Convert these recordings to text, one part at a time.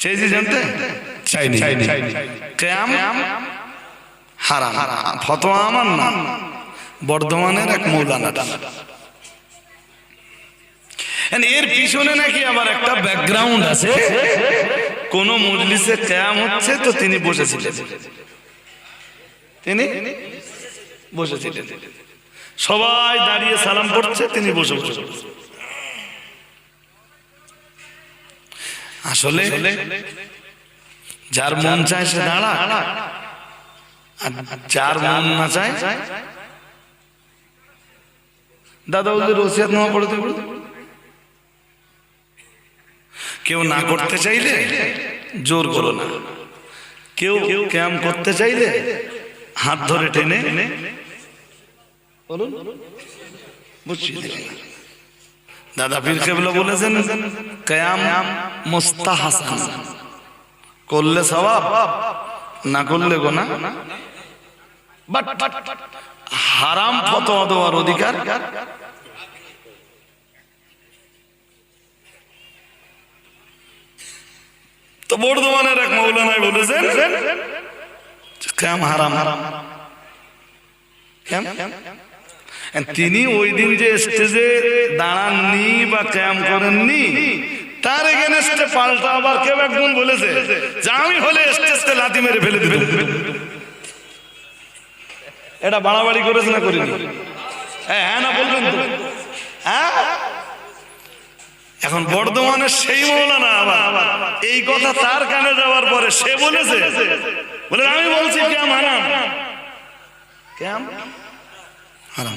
চেয়েছি জানতে চাইনি কেয়াম হারাম ফতোয়া আমার না বর্ধমানের এক মৌলানা এর পিছনে নাকি আবার একটা ব্যাকগ্রাউন্ড আছে। কোন মজলিসে কেয়াম হচ্ছে তো তিনি বসেছিলেন। তিনি বসেছিলেন। সবাই দাঁড়িয়ে সালাম পড়ছে তিনি বসে বসে আসলে যার মন চায় সে দাঁড়া আর যার মন না চায় দাদা, ওদের রসিয়াত নেওয়া পড়তে দেবে। কেউ না করতে চাইলে জোর করো না। কেউ ক্যাম করতে চাইলে হাত ধরে টেনে বলুন। বুঝছি দাদা পীর কেবলা বলেছেন, কয়াম মুস্তাহাসান। করলে সবাব না করলে গোনা। বাট হারাম ফতোয়া দেওয়ার অধিকার। তো বর্ধমানের এক মৌলানায় বলেছেন, ক্যাম হারাম হারাম। ক্যাম? তিনি ওই দিন যে স্টেজে দাঁড়াননি বা ক্যাম করেননি, তার এগেনস্টে পাল্টা আবার কেউ একজন বলেছে যে আমি হলে স্টেজকে লাথি মেরে ফেলে দিবে এটা বাড়াবাড়ি করেছে না করিনি? হ্যাঁ হ্যাঁ না বলবেন তো। হ্যাঁ? এখন বর্ধমানের সেই মৌলানা আবার। এই কথা তার কানে যাওয়ার পরে সে বলেছে। বলে আমি বলছি ক্যাম হারাম। ক্যাম? হারাম।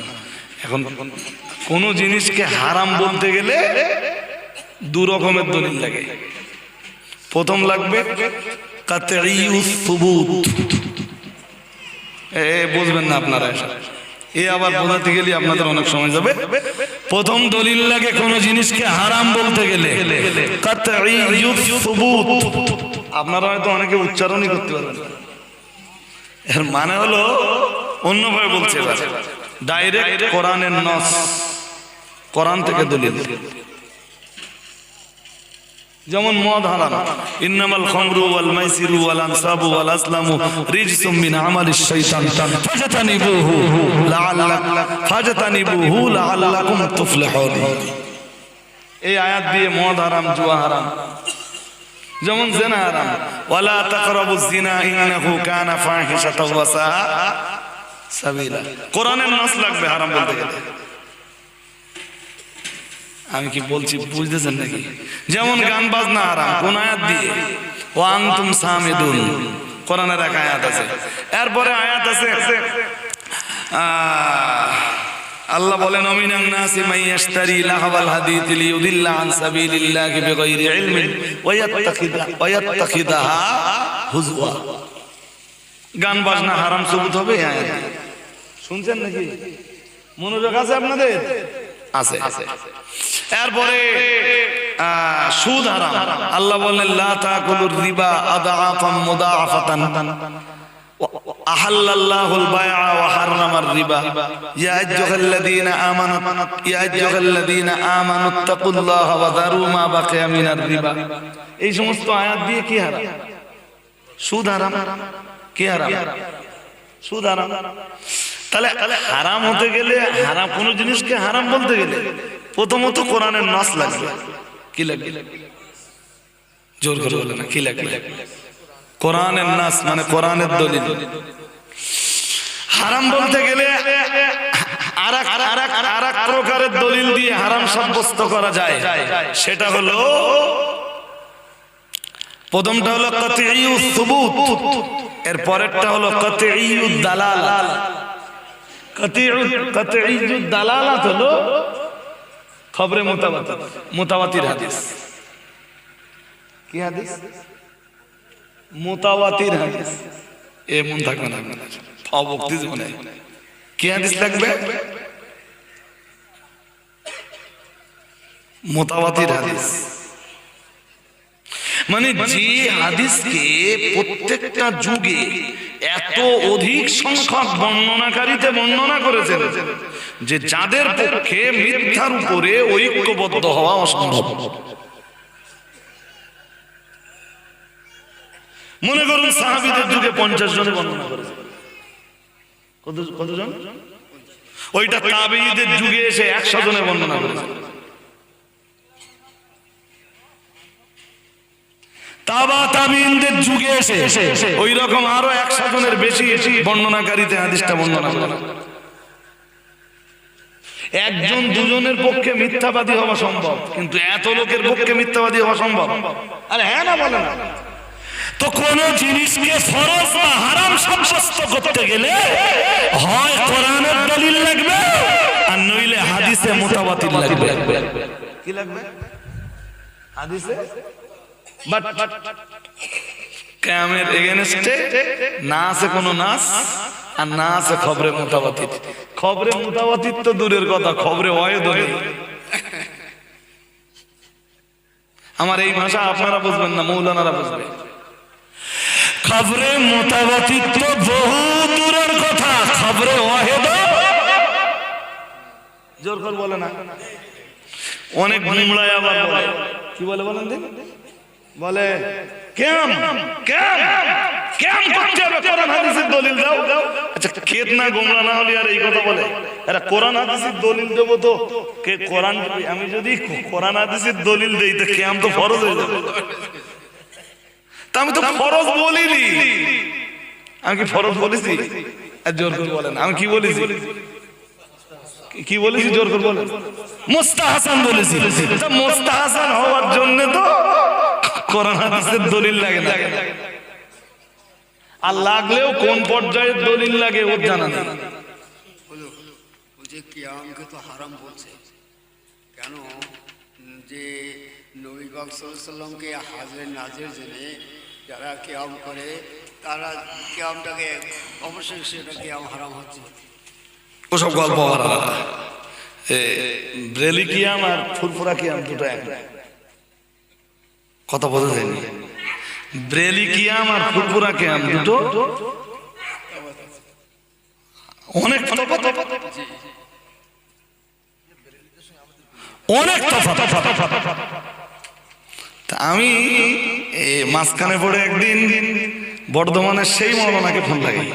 এখন কোন জিনিসকে হারাম বলতে গেলে দু রকমের দলিল লাগে। প্রথম লাগবে এ বুঝবেন না আপনারা এ আবার বোঝাতে গেলে আপনাদের অনেক সময় যাবে। প্রথম দলিল লাগে কোন জিনিসকে হারাম বলতে গেলে আপনারা হয়তো অনেকে উচ্চারণই করতে পারবেন। এর মানে হলো অন্যভাবে বলছে ডাইরেক্ট কোরআনের নস। কোরআন থেকে দলিল। যেমন মদ হারাম ইন্নামাল খামরু ওয়াল মাইসিরু ওয়াল আনসাবু ওয়াল আসলামু রিজসুম মিন আমালিশ শাইতান লাআল্লাক লাআল্লাকুম তুফলিহুন। এই আয়াত দিয়ে মদ হারাম জুয়া হারাম যেমন জেনা হারাম ওয়ালা তাকরাবু জিনা ইন্নাহু কানা সাবিলা। কোরআনের নাস লাগবে হারাম বলতে গেলে। আমি কি বলছি বুঝতেছেন নাকি? যেমন গান বাজনা হারাম কোন আয়াত দিয়ে ও আনতুম সামিদুন কোরআনের এক আয়াত আছে। এরপরে আয়াত আছে আল্লাহ বলেন অমিনান নাসি মাই ইয়াশতারি লাহাবাল হাদিথ লিয়ুদিল্লা আন সাবিলিল্লাহি বিগাইরি ইলমিন ওয়া ইয়াত্তাখিদা ওয়া ইয়াত্তাখিদাহা হুজওয়া। গান বাজনা হারাম সবুত হবে আয়াত। শুনছেন নাকি মনোযোগ আছে আপনাদের আছে এরপরে আহ, সুদ হারাম আল্লাহ বললেন লা তাকুলুর রিবা আদাআফাম মুদাআফাতান أحل الله البيع وحرم الربا يا أيها الذين آمنوا يا أيها الذين آمنوا اتقوا الله وذروا ما بقي من الربا এই সমস্ত আয়াত দিয়ে কি হারাম সুদ হারাম কি হারাম সুদ হারাম তাহলে হারাম হতে গেলে, হারাম কোন জিনিসকে হারাম বলতে গেলে প্রথমত কোরআনের নাস লাগবে। কি লাগবে? জোর করে বলে না, কি লাগবে? কোরআনের নাস মানে কোরআনের দলিল। হারাম বলতে গেলে আর প্রকারের দলিল দিয়ে হারাম সাব্যস্ত করা যায়। সেটা হলো, প্রথমটা হলো সুবুত এর পরেরটা হলো কাতিউ দালাল। দালালাত হলো খবরে মুতাবাতির মুতাবাতির হাদিস। কি হাদিস? মুতাওয়াতির হাদিস। এ মন থাকবে না। অবক্তি জীবনে। কি হাদিস লাগবে মোতাবাতির হাদিস। মানে যে হাদিসকে প্রত্যেকটা যুগে এত অধিক সংখ্যক বর্ণনাকারীতে বর্ণনা করেছেন যে যাদের পক্ষে মিথ্যার উপরে ঐক্যবদ্ধ হওয়া অসম্ভব। মনে করুন সাহাবিদের যুগে পঞ্চাশ জনে বর্ণনা করেছে। কত কতজন? ওইটা তাবেঈদের যুগে এসে একশো জনে বর্ণনা করেছে। তাবা তাবিনদের যুগে এসে ওই রকম আরও একশো জনের বেশি বর্ণনাকারীতে হাদিসটা বর্ণনা করে। একজন দুজনের পক্ষে মিথ্যাবাদী হওয়া সম্ভব কিন্তু এত লোকের পক্ষে মিথ্যাবাদী হওয়া সম্ভব। আরে হ্যাঁ না বলে না। তো কোন জিনিসকে ফরজ বা হারাম সাব্যস্ত করতে গেলে হয় কোরআনের দলিল লাগবে আর নইলে হাদিসে মোতাবাতিল লাগবে। কি লাগবে? হাদিসে? বাট ক্যামের এগেনস্টে না আছে কোনো নাস আর না আছে খবরে মোতাবাতিত। খবরে মোতাবাতিত তো দূরের কথা, খবরে অয়েদ নেই। আমার এই ভাষা আপনারা বুঝবেন না, মৌলানারা বুঝবে। খবরে মোতাবাতিত তো বহু দূরের কথা, খবরে অহেদ জোর করে বলে না। অনেক গুমড়ায় আবার বলে। কি বলে বলেন দিন? বলে কেম? কেম? কেম? করতে হবে কোরআন হাদিসের দলিল দাও। আচ্ছা কেত না গোমরা না হলে আর এই কথা বলে। এরা কোরআন হাদিসের দলিল দেব তো। কে কোরআন আমি যদি কোরআন হাদিসের দলিল দেই তো কেম তো ফরজ হয়ে যাবে? তা আমি তো ফরজ বলিনি। আমি কি ফরজ বলেছি? আর জোর করে বলেন। আমি কি বলেছি? কি বলেছি? জোর করে বলেন। মোস্তাহাসান বলেছি। মোস্তাহাসান হওয়ার জন্য তো কোরআন হাদিসের দলিল লাগে না। আর লাগলেও কোন পর্যায়ের দলিল লাগে ওর জানা নেই। যে কিয়ামকে তো হারাম বলছে। কেন? যে নবী বাক সাল্লামকে হাজের নাজের জেনে যারা কেয়াম করে তারা কেয়ামটাকে অবশ্যই সেটা কেয়াম হারাম হচ্ছে। ওসব গল্প। ব্রেলি কিয়াম আর ফুরফুরা কিয়াম দুটো এক। না। কথা বোঝা যায়নি ব্রেলি কিয়াম আর ফুরফুরা কিয়াম দুটো অনেক। অনেক। আমি মাঝখানে পড়ে একদিন বর্ধমানের সেই মৌলানাকে ফোন লাগাই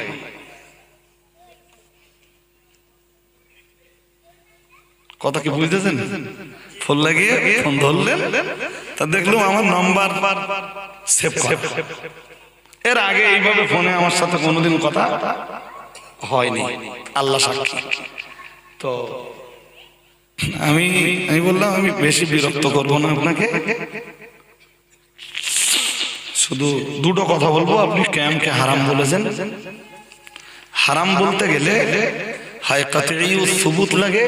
কথা কি বুঝতেছেন? ফোন লাগিয়ে ফোন ধরলেন, তা দেখলাম আমার নাম্বার এর আগে এইভাবে ফোনে আমার সাথে কোনোদিন কথা হয়নি। আল্লাহ সাক্ষী। তো আমি আমি বললাম, আমি বেশি বিরক্ত করব না আপনাকে। শুধু দুটো কথা বলব, আপনি ক্যামকে হারাম বলেছেন। হারাম বলতে গেলে হয় কাতিউ সুবুত লাগে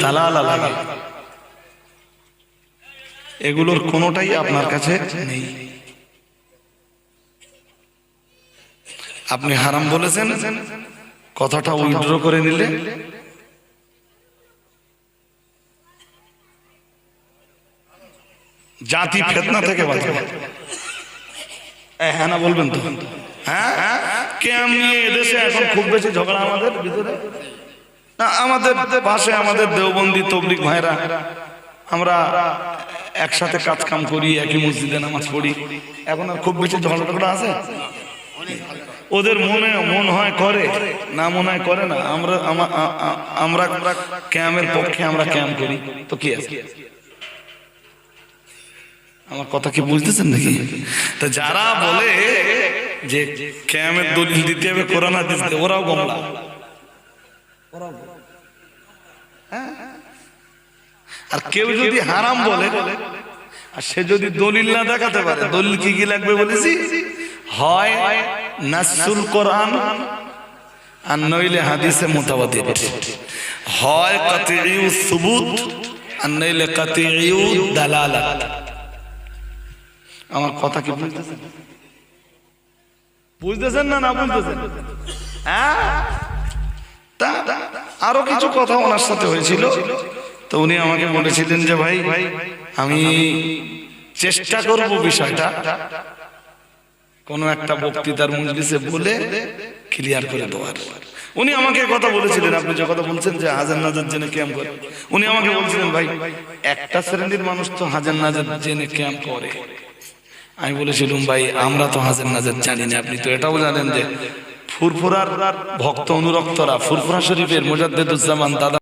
দালালা এগুলোর কোনোটাই আপনার কাছে নেই। আপনি হারাম বলেছেন, কথাটা উইথড্র করে নিলে। জাতি ফেতনা থেকে হ্যাঁ না বলবেন তো? হ্যাঁ? কে আমি এদেশে এখন খুব বেশি ঝগড়া আমাদের ভিতরে? না, আমাদের পাশে আমাদের দেওবন্দি তবলিক ভাইরা আমরা একসাথে কাজ কাম করি, একই মসজিদে নামাজ পড়ি। এখন আর খুব বেশি ঝগড়া আছে? ওদের মনে, মন হয় করে, না মনে হয় করে না, আমরা আমরা ক্যামের পক্ষে আমরা ক্যাম্প করি। তো কি আছে? আমার কথা কি বুঝতেছেন নাকি? তা যারা বলে যে ক্যামের দলিল দিতে হবে, কোরআন, হাদিস ওরাও গমলা হ্যাঁ? আর কেউ যদি হারাম বলে, আর সে যদি দলিল না দেখাতে পারে, দলিল কি কি লাগবে বলেছি? হয় নাসুল কোরআন, আর নইলে হাদিসে মোতাবাদিত। হয় কাতিউ সুবুত, আর নইলে কাতিউ দালালাত। আমার কথা কি বুঝতেছেন? বুঝতেছেন না না বুঝতেছেন? হ্যাঁ? আরও কিছু কথা ওনার সাথে হয়েছিল। তো উনি আমাকে বলেছিলেন যে, ভাই ভাই আমি চেষ্টা করব বিষয়টা। কোন একটা বক্তৃতার মজলিসে বলে ক্লিয়ার করে দেওয়ার। উনি আমাকে কথা বলেছিলেন। আপনি যে কথা বলছেন যে, হাজার নাজার জেনে ক্যাম্প করে। উনি আমাকে বলছিলেন, ভাই, একটা শ্রেণির মানুষ তো হাজার নাজার জেনে ক্যাম্প করে। আমি বলেছিলাম, ভাই, আমরা তো হাজার নাজার জানি না। আপনি তো এটাও জানেন যে ফুরফুরার ভক্ত অনুরক্তরা ফুরফুরা শরীফের মোজাদ্দেদুজ্জামান দাদা